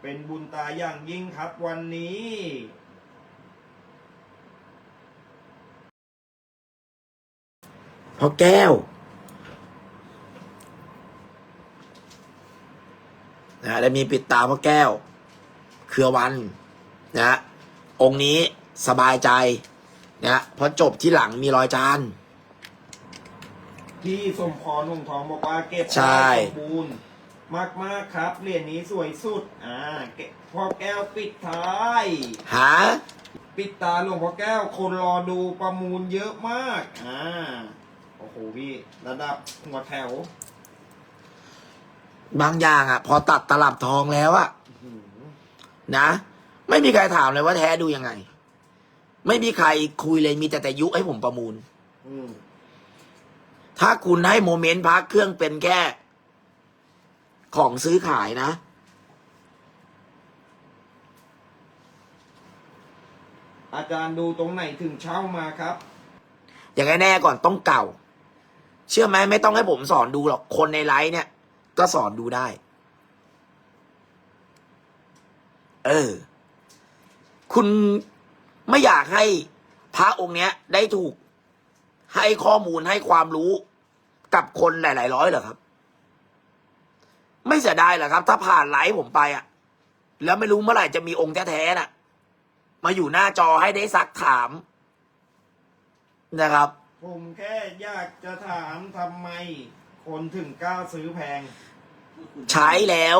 เป็นบุญตาอย่างยิ่งครับวันนี้พ่อแก้วนะฮะแล้วมีปิดตาพ่อแก้ว เครือวันนะฮะองค์นี้สบายใจนะฮะเพราะจบที่หลังมีรอยจานพี่สมพรหงทองบอกว่าเก็บใช่ ได้สมบูรณ์ มากมากๆครับ เหรียญนี้สวยสุด อ่าเก็บพ่อแก้วปิดท้าย หา ปิดตาหลวงพ่อแก้ว คนรอดูประมูลเยอะมาก อ่า โอ้โหพี่ ระดับหัวแถว บางอย่างอะ พอตัดตลับทองแล้วอะอื้อหือนะ ไม่มีใครถามเลยว่าแท้ดูยังไง ไม่มีใครคุยเลยมีแต่แต่ยุให้ผมประมูลอืมถ้าคุณให้โมเมนต์พักเครื่องเป็นแค่ ของซื้อขายนะ อาจารย์ดูตรงไหนถึงเช่ามาครับ อย่างแน่ๆก่อนต้องเก่า เชื่อไหมไม่ต้องให้ผมสอนดูหรอก คนในไลฟ์เนี่ย ก็สอนดูได้ เออ คุณไม่อยากให้พระองค์เนี้ย ได้ถูกให้ข้อมูลให้ความรู้กับคนหลาย ๆ ร้อยเหรอครับ ไม่เสียดายเหรอครับ ถ้าผ่านไลฟ์ผมไปอะแล้วไม่รู้เมื่อไหร่จะมีองค์แท้ๆน่ะ มาอยู่หน้าจอให้ได้ซักถาม นะครับ ผมแค่อยากจะถามทำไม คนถึงกล้าซื้อแพงใช้แล้ว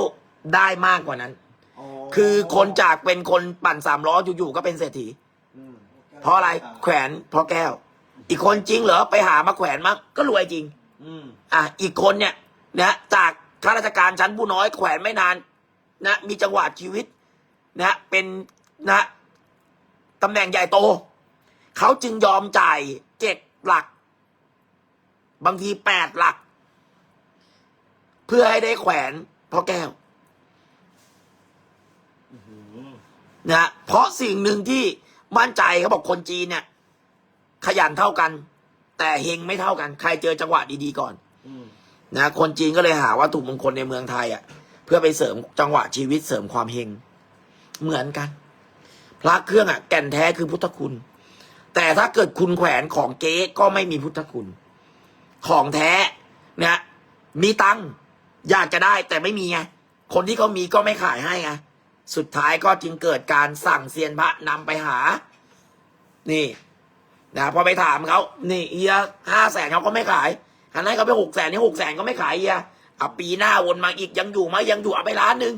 ได้มากกว่านั้นอ๋อคือคนจากเป็นคนปั่นสามล้ออยู่ๆก็เป็นเศรษฐีอืมเพราะอะไรแขวนเพราะแก้ว อีกคนจริงเหรอไปหามาแขวนมาก็รวยจริง อืม อะอีกคนเนี่ยนะจาก ข้าราชการชั้นผู้น้อยแขวนไม่นานนะมีจังหวะชีวิตนะเป็นนะตำแหน่งใหญ่โต เขาจึงยอมจ่ายเจ็ดหลัก บางทีแปดหลัก เพื่อให้ได้แขวนพ่อแก้วอื้อหือนะเพราะสิ่งหนึ่งที่มั่นใจเขาบอกคนจีนเนี่ย ขยันเท่ากัน แต่เฮงไม่เท่ากัน ใครเจอจังหวะดีๆก่อนอืม นะคนจีนก็เลยหาวัตถุมงคลในเมืองไทยอะ เพื่อไปเสริมจังหวะชีวิตเสริมความเฮงเหมือนกัน พระเครื่องอะแก่นแท้คือพุทธคุณ แต่ถ้าเกิดคุณแขวนของเก๊ก็ไม่มีพุทธคุณ ของแท้เนะมีตังอยากจะได้แต่ไม่มีไงคนที่เขามีก็ไม่ขายให้ไงสุดท้ายก็จึงเกิดการสั่งเซียนพระนำไปหา นี่นะพอไปถามเขานี่เอียห้าแสนเขาก็ไม่ขาย หันให้เขาไปหกแสนนี่หกแสนก็ไม่ขายเอียเอาปีหน้าวนมาอีกยังอยู่ไหมยังอยู่เอาไปล้านหนึ่ง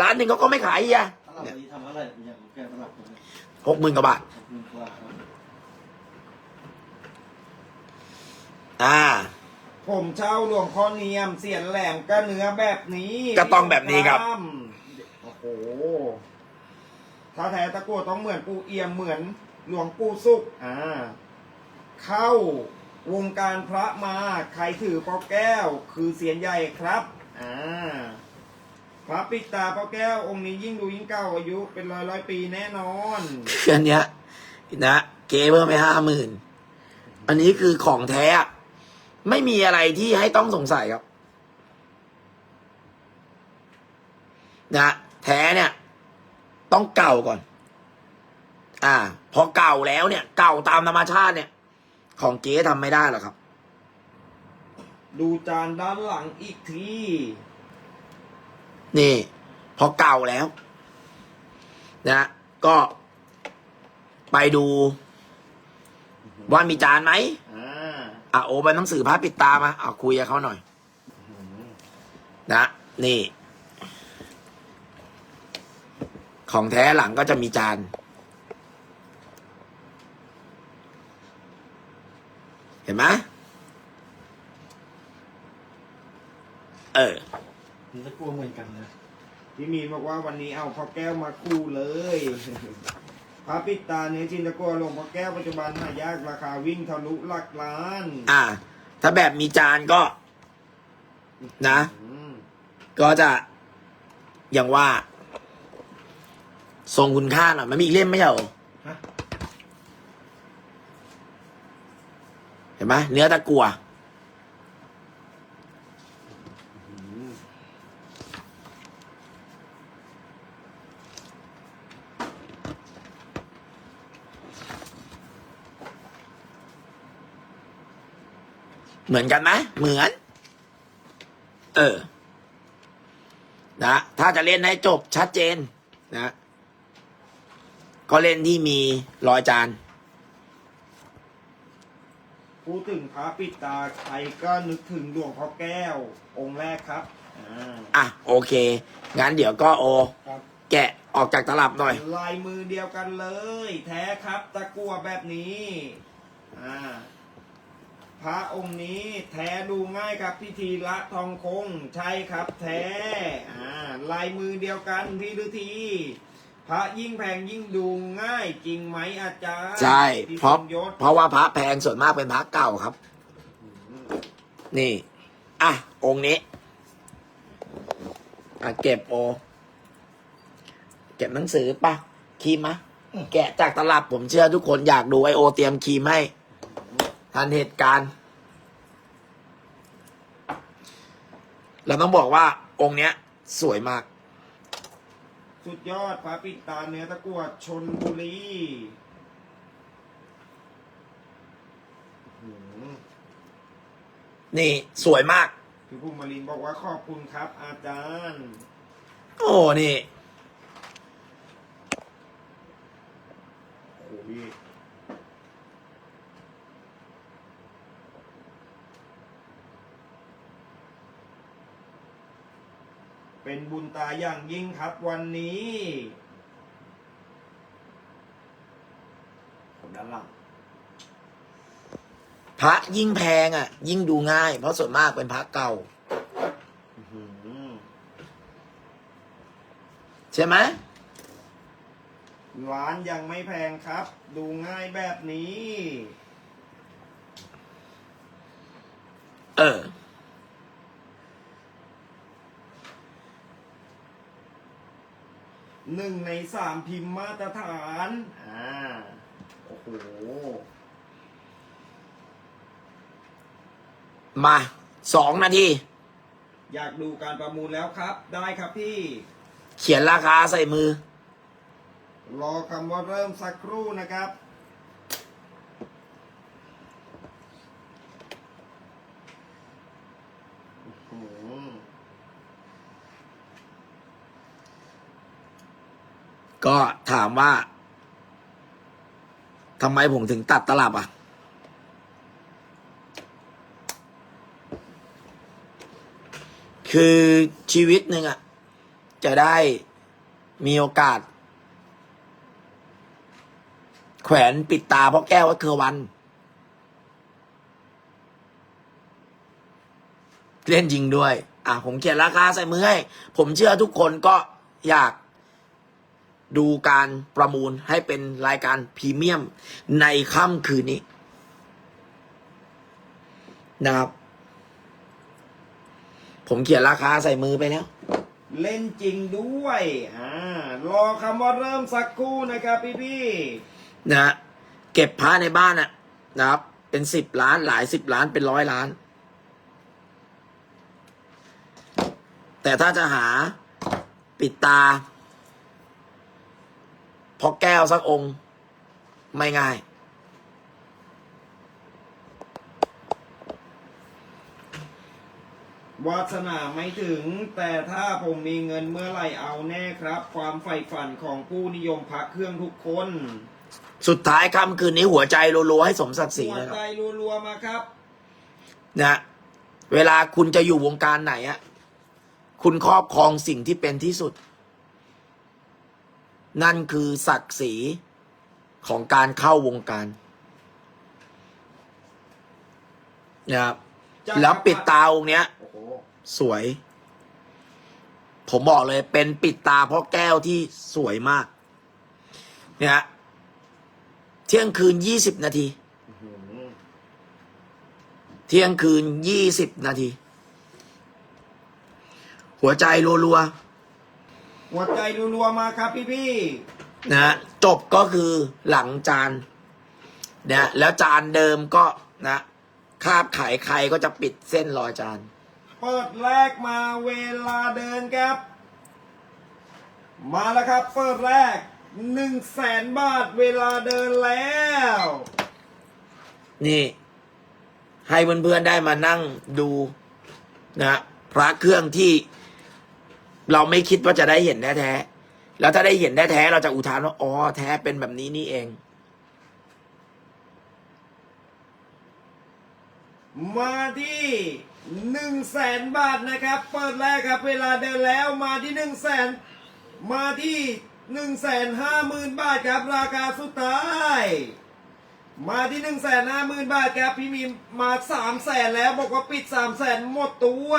ล้านหนึ่งเขาก็ไม่ขายเอียตลับนี้ทำอะไรอย่างแกตลับผมเนี่ยหกหมื่นกว่าบาทขอบคุณกว่าครับอ่า ผมเช่าหลวงพ่อเนียมเสียนแหลมก็เนื้อแบบนี้ก็ต้องแบบนี้ครับโอ้โหถ้าแท้ตะกั่วต้องเหมือนปูเอี่ยมเหมือนหลวงปู่สุกอ่า เข้า วงการพระมาใครถือพ่อแก้ว คือเสียนใหญ่ครับอ่าพระปิดตาพ่อแก้ว องค์นี้ยิ่งดูยิ่งเก่าอายุเป็นร้อยร้อยปีแน่นอนคืออันเนี้ยนะเกเพิ่มไปห้าหมื่นอันนี้คือของแท้ไม่มีอะไรที่ให้ต้องสงสัยครับ นะแท้เนี่ย ต้องเก่าก่อน อ่า พอเก่าแล้วเนี่ย เก่าตามธรรมชาติเนี่ย ของเก๋ทำไม่ได้หรอกครับ ดูจานด้านหลังอีกที นี่พอเก่าแล้วนะก็ไปดูว่ามีจานไหมอ่าอะโอไปหนังสือพระปิดตามาเอาคุยกับเขาหน่อย นะ นี่ ของแท้หลังก็จะมีจาน ห็นไหมเออนี่จะกลัวเหมือนกันเลยพี่มีนบอกว่าวันนี้เอาพ่อแก้วมาคู่เลยพระปิดตาเนื้อจินตะกัวหลวงพ่อแก้วปัจจุบันหายากราคาวิ่งทะลุหลักล้าน อ่า ถ้าแบบมีจานก็ นะอืมก็จะ อย่างว่า ทรงคุณค่าหน่อยมันมีอีกเล่มไม่ใช่เหรอ ไหมเนื้อตะกัวเหมือนกันไหมเหมือน เออ นะ ถ้าจะเล่นให้จบชัดเจนนะ ก็เล่นที่มีรอยจาน พูดถึงพระปิดตาใครก็นึกถึงหลวงพ่อแก้ว องค์แรกครับอ่าอะโอเค งั้นเดี๋ยวก็โอ ครับ แกะออกจากตลับหน่อย ลายมือเดียวกันเลย แท้ครับตะกั่วแบบนี้อ่าพระองค์นี้แท้ดูง่ายครับพิธีละทองคง ใช่ครับแท้อ่าลายมือเดียวกันพี่ฤที พระยิ่งแพงยิ่งดูง่ายจริงไหมอาจารย์ใช่พี่เพราะสมยศเพราะว่าพระแพงส่วนมากเป็นพระเก่าครับ นี่ อะ องค์นี้ อะ เก็บโอ เก็บหนังสือปะครีมมะ แกะจากตลับผมเชื่อทุกคนอยากดูไอโอเตรียมครีมให้ ทันเหตุการณ์ เราต้องบอกว่าองค์เนี้ย สวยมาก สุดยอดพระปิดตาเนื้อตะกั่วชนบุรีหืมนี่ สวยมากพี่ภูมิลินบอกว่าขอบคุณครับ อาจารย์ โอ้นี่ โอ้โหพี่ เป็นบุญตาอย่างยิ่งครับวันนี้คนด้านหลังพระยิ่งแพงอะ ยิ่งดูง่าย เพราะส่วนมากเป็นพระเก่า อื้อหือใช่ไหมร้านยังไม่แพงครับ ดูง่ายแบบนี้ เออ หนึ่งในสามพิมพ์มาตรฐาน อ่า โอ้โห มาสองนาที อยากดูการประมูลแล้วครับ ได้ครับพี่ เขียนราคาใส่มือ รอคำว่าเริ่มสักครู่นะครับอื้อหื ก็ถามว่าทำไมผมถึงตัดตลับอะ คือชีวิตหนึ่งอะ จะได้มีโอกาส แขวนปิดตาพ่อแก้ววัดเครือวัน เล่นจริงด้วย อะ ผมเขียนราคาใส่มือให้ ผมเชื่อทุกคนก็อยาก ดูการประมูลให้เป็นรายการพรีเมียมในค่ำคืนนี้นะครับ ผมเขียนราคาใส่มือไปแล้ว เล่นจริงด้วยอ่ารอคำว่าเริ่มสักครู่นะครับพี่พี่นะฮะเก็บพระในบ้านอะนะครับ เป็นสิบล้านหลายสิบล้านเป็นร้อยล้าน แต่ถ้าจะหาปิดตา พอแก้วสักองค์ ไม่ง่ายๆวาสนาไม่ถึง แต่ถ้าผมมีเงินเมื่อไหร่เอาแน่ครับ ความใฝ่ฝันของผู้นิยมพระเครื่องทุกคน สุดท้ายค่ำคืนนี้หัวใจรัวๆให้สมศักดิ์ศรีหัวนะครับใจรัวๆมาครับ นะเวลาคุณจะอยู่วงการไหนอะคุณครอบครองสิ่งที่เป็นที่สุด นั่นคือศักดิ์ศรีของการเข้าวงการนะครับจักรพรรดิแล้วปิดตาองค์เนี้ยโอ้โหสวย ผมบอกเลยเป็นปิดตาพ่อแก้วที่สวยมาก เนี่ยฮะเที่ยงคืนยี่สิบนาทีอื้อหือเที่ยงคืนยี่สิบนาที หัวใจรัว หัวใจรัวๆมาครับพี่พี่ๆนะฮะจบก็คือหลังจานนะแล้วจานเดิมก็นะคาบไขใครก็จะปิดเส้นรอยจานๆเปิดแรกมาเวลาเดินครับ มาแล้วครับ เปิดแรกหนึ่งแสนบาทเวลาเดินแล้ว นี่ ให้เพื่อนๆได้มานั่งดูนะพระเครื่องที่ เราไม่คิดว่าจะได้เห็นแท้ๆแล้วถ้าได้เห็นแท้ๆเราจะอุทานว่าอ๋อแท้เป็นแบบนี้นี่เอง มาที่หนึ่งแสนบาทนะครับ เปิดแรกครับ เวลาเดินแล้วมาที่หนึ่งแสนมาที่หนึ่งแสนห้าหมื่นบาทครับ ราคาสุดท้ายมาที่หนึ่งแสนห้าหมื่นบาทครับพี่มีมาสามแสนแล้วบอกว่าปิดสามแสนหมดตัว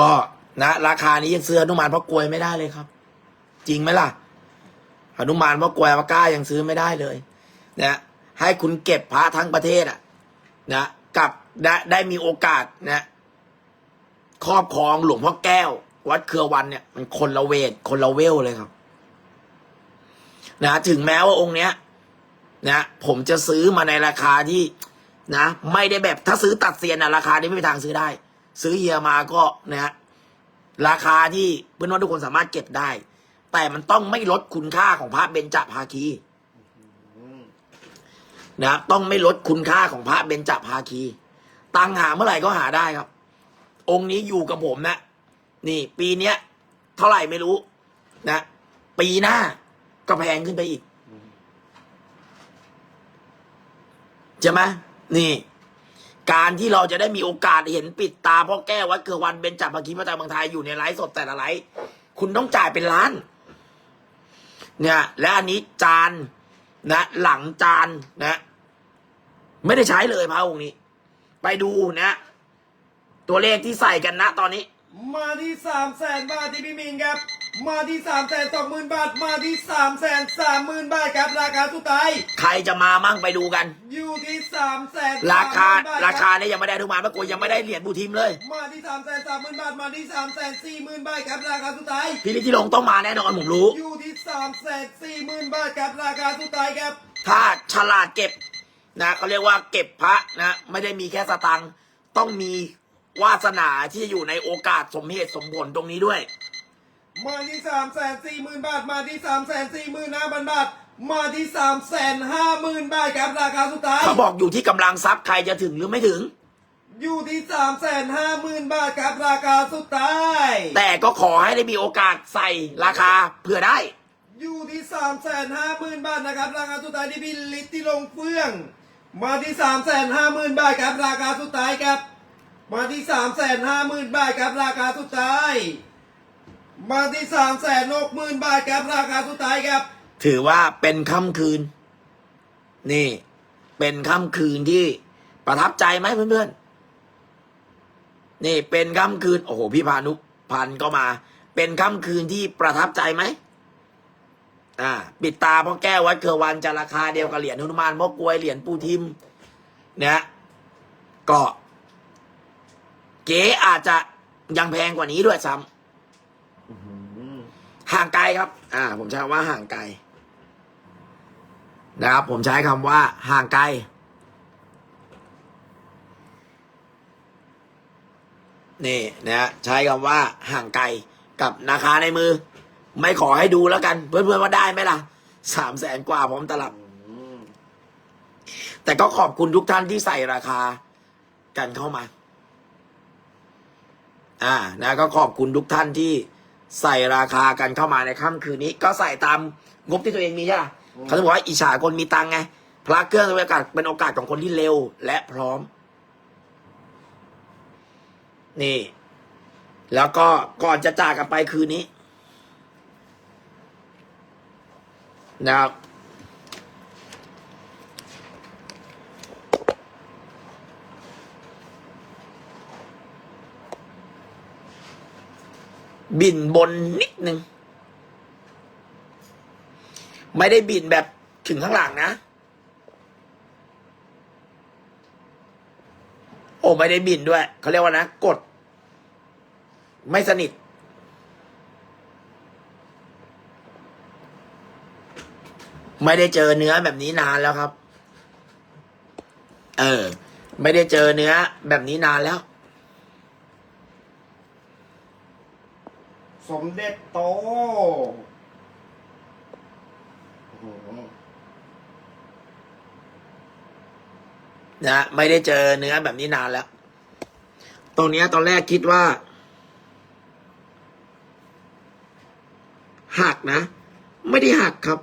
ก็ นะราคานี้ยังซื้อหนุมานพ่อกลวยไม่ได้เลยครับ จริงไหมล่ะหนุมานพ่อกลวยปากล้ายังซื้อไม่ได้เลยนะให้คุณเก็บพระทั้งประเทศอะนะกับได้ได้มีโอกาสนะครอบครองหลวงพ่อแก้ว วัดเครือวันเนี่ย มันคนละเวทคนละเวลเลยครับ นะถึงแม้ว่าองค์เนี้ย นะผมจะซื้อมาในราคาที่นะไม่ได้แบบถ้าซื้อตัดเซียนนะราคานี้ไม่มีทางซื้อได้ ซื้อเฮียมาก็นะ ราคาที่เพื่อนว่าทุกคนสามารถเก็บได้ แต่มันต้องไม่ลดคุณค่าของพระเบญจภาคีนะต้องไม่ลดคุณค่าของพระเบญจภาคี ตังหาเมื่อไหร่ก็หาได้ครับ องค์นี้อยู่กับผมนะ นี่ ปีเนี้ย เท่าไหร่ไม่รู้ นะ ปีหน้าก็แพงขึ้นไปอีกใช่ไหมนี่ การที่เราจะได้มีโอกาสเห็นปิดตาพ่อแก้ววัดเกือวันเบญจภาคีพระตาบางไทยอยู่ในไลฟ์สดแต่ละไลฟ์คุณต้องจ่ายเป็นล้าน เนี่ย และอันนี้จานนะ หลังจานนะ ไม่ได้ใช้เลยพระองค์นี้ ไปดูนะ ตัวเลขที่ใส่กันนะตอนนี้ มาที่สามแสนบาทที่พี่มินครับ มาที่สามแสนสองหมื่นบาท มาที่สามแสนสามหมื่นบาทครับราคาสุดท้าย ใครจะมามั่งไปดูกัน อยู่ที่สามแสนราคาราคาเนี่ยยังไม่ได้ทุกมานพระกวยยังไม่ได้เหรียญบูทิมเลย มาที่สามแสนสามหมื่นบาท มาที่สามแสนสี่หมื่นบาทครับราคาสุดท้าย พี่ลิทที่ลงต้องมาแน่นอนผมรู้ อยู่ที่สามแสนสี่หมื่นบาทครับราคาสุดท้ายครับ ถ้าฉลาดเก็บนะเขาเรียกว่าเก็บพระนะไม่ได้มีแค่สตังค์ต้องมีวาสนาที่จะอยู่ในโอกาสสมเหตุสมผลตรงนี้ด้วย มาที่สามแสนสี่หมื่นบาท มาที่สามแสนสี่หมื่นห้าพันบาท มาที่สามแสนห้าหมื่นบาทครับราคาสุดท้าย เขาบอกอยู่ที่กำลังทรัพย์ใครจะถึงหรือไม่ถึง อยู่ที่สามแสนห้าหมื่นบาทครับราคาสุดท้าย แต่ก็ขอให้ได้มีโอกาสใส่ราคาเผื่อได้ อยู่ที่สามแสนห้าหมื่นบาทนะครับ ราคาสุดท้ายที่พี่ลิตที่ลงเฟื่อง มาที่สามแสนห้าหมื่นบาทครับราคาสุดท้ายครับ มาที่สามแสนห้าหมื่นบาทครับราคาสุดท้าย มาที่สามแสนหกหมื่นบาทครับราคาสุดท้ายครับ ถือว่าเป็นค่ำคืน นี่ เป็นค่ำคืนที่ประทับใจไหมเพื่อนๆ นี่เป็นค่ำคืน โอ้โห พี่พานุพันก็มา เป็นค่ำคืนที่ประทับใจไหมอ่า ปิดตาพ่อแก้ววัดเคอวันจะราคาเดียวกับเหรียญหนุมานพ่อกลวยเหรียญปูทิม เนะก็ เก๋อาจจะยังแพงกว่านี้ด้วยซ้ำ ห่างไกลครับ อ่า ผมใช้คำว่าห่างไกลนะครับผมใช้คำว่าห่างไกลนี่นะฮะใช้คำว่าห่างไกลกับราคาในมือ ไม่ขอให้ดูแล้วกัน เพื่อนๆว่าได้ไหมล่ะสามแสนกว่าพร้อมตลับแต่ก็ขอบคุณทุกท่านที่ใส่ราคากันเข้ามา อ่า นะ ก็ขอบคุณทุกท่านที่ ใส่ราคากันเข้ามาในค่ำคืนนี้ ก็ใส่ตามงบที่ตัวเองมีใช่ไหมอืมเขาจะบอกว่าอิจฉาคนมีตังค์ไงพระเครื่องเป็นโอกาสเป็นโอกาสของคนที่เร็วและพร้อม นี่ แล้วก็ก่อนจะจากกันไปคืนนี้นะครับ บินบนนิดนึง ไม่ได้บินแบบถึงข้างหลังนะ โอ้ไม่ได้บินด้วย เขาเรียกว่านะ กด ไม่สนิท ไม่ได้เจอเนื้อแบบนี้นานแล้วครับ เออ ไม่ได้เจอเนื้อแบบนี้นานแล้ว สมเด็จโตโอ้โหนะไม่ได้เจอเนื้อแบบนี้นานแล้ว ตรงเนี้ยตอนแรกคิดว่า หักนะ ไม่ได้หักครับ